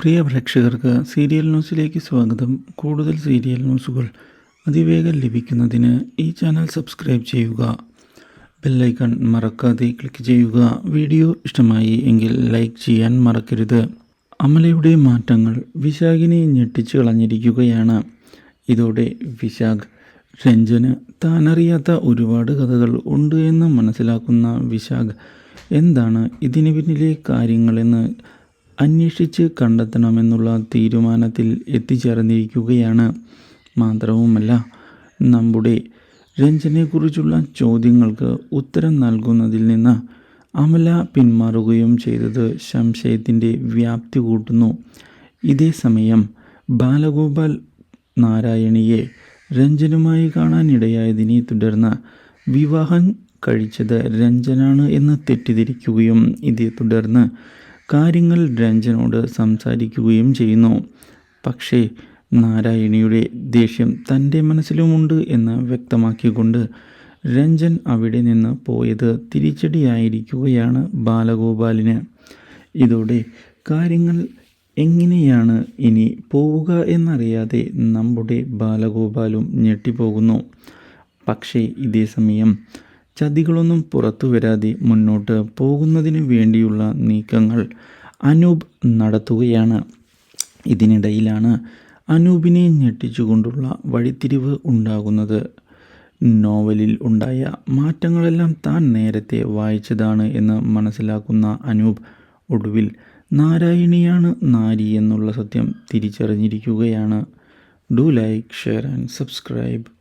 പ്രിയ പ്രേക്ഷകർക്ക് സീരിയൽ ന്യൂസിലേക്ക് സ്വാഗതം. കൂടുതൽ സീരിയൽ ന്യൂസുകൾ അതിവേഗം ലഭിക്കുന്നതിന് ഈ ചാനൽ സബ്സ്ക്രൈബ് ചെയ്യുക. ബെല്ലൈക്കൺ മറക്കാതെ ക്ലിക്ക് ചെയ്യുക. വീഡിയോ ഇഷ്ടമായി എങ്കിൽ ലൈക്ക് ചെയ്യാൻ മറക്കരുത്. അമലയുടെ മാറ്റങ്ങൾ വിശാഖിനെ ഞെട്ടിച്ചു കളഞ്ഞിരിക്കുകയാണ്. ഇതോടെ വിശാഖ് രഞ്ജന് താനറിയാത്ത ഒരുപാട് കഥകൾ ഉണ്ട് എന്ന് മനസ്സിലാക്കുന്ന വിശാഖ് എന്താണ് ഇതിന് പിന്നിലെ കാര്യങ്ങളെന്ന് അന്വേഷിച്ച് കണ്ടെത്തണമെന്നുള്ള തീരുമാനത്തിൽ എത്തിച്ചേർന്നിരിക്കുകയാണ്. മാത്രവുമല്ല നമ്മുടെ രഞ്ജനെക്കുറിച്ചുള്ള ചോദ്യങ്ങൾക്ക് ഉത്തരം നൽകുന്നതിൽ നിന്ന് അമല പിന്മാറുകയും ചെയ്തത് സംശയത്തിന്റെ വ്യാപ്തി കൂട്ടുന്നു. ഇതേ സമയം ബാലഗോപാൽ നാരായണിയെ രഞ്ജനുമായി കാണാനിടയായതിനെ തുടർന്ന് വിവാഹം കഴിച്ചത് രഞ്ജനാണ് എന്ന് തെറ്റിദ്ധരിക്കുകയും ഇതേ തുടർന്ന് കാര്യങ്ങൾ രഞ്ജനോട് സംസാരിക്കുകയും ചെയ്യുന്നു. പക്ഷേ നാരായണിയുടെ ദേഷ്യം തന്റെ മനസ്സിലുമുണ്ട് എന്ന് വ്യക്തമാക്കിക്കൊണ്ട് രഞ്ജൻ അവിടെ നിന്ന് പോയത് തിരിച്ചടിയായിരിക്കുകയാണ് ബാലഗോപാലിന്. ഇതോടെ കാര്യങ്ങൾ എങ്ങനെയാണ് ഇനി പോവുക എന്നറിയാതെ നമ്മുടെ ബാലഗോപാലും ഞെട്ടിപ്പോകുന്നു. പക്ഷേ ഇതേ സമയം ചതികളൊന്നും പുറത്തു വരാതെ മുന്നോട്ട് പോകുന്നതിന് വേണ്ടിയുള്ള നീക്കങ്ങൾ അനൂപ് നടത്തുകയാണ്. ഇതിനിടയിലാണ് അനൂപിനെ ഞെട്ടിച്ചുകൊണ്ടുള്ള വഴിത്തിരിവ് ഉണ്ടാകുന്നത്. നോവലിൽ ഉണ്ടായ മാറ്റങ്ങളെല്ലാം താൻ നേരത്തെ വായിച്ചതാണ് എന്ന് മനസ്സിലാക്കുന്ന അനൂപ് ഒടുവിൽ നാരായണിയാണ് നാരി എന്നുള്ള സത്യം തിരിച്ചറിഞ്ഞിരിക്കുകയാണ്. Do like share and subscribe.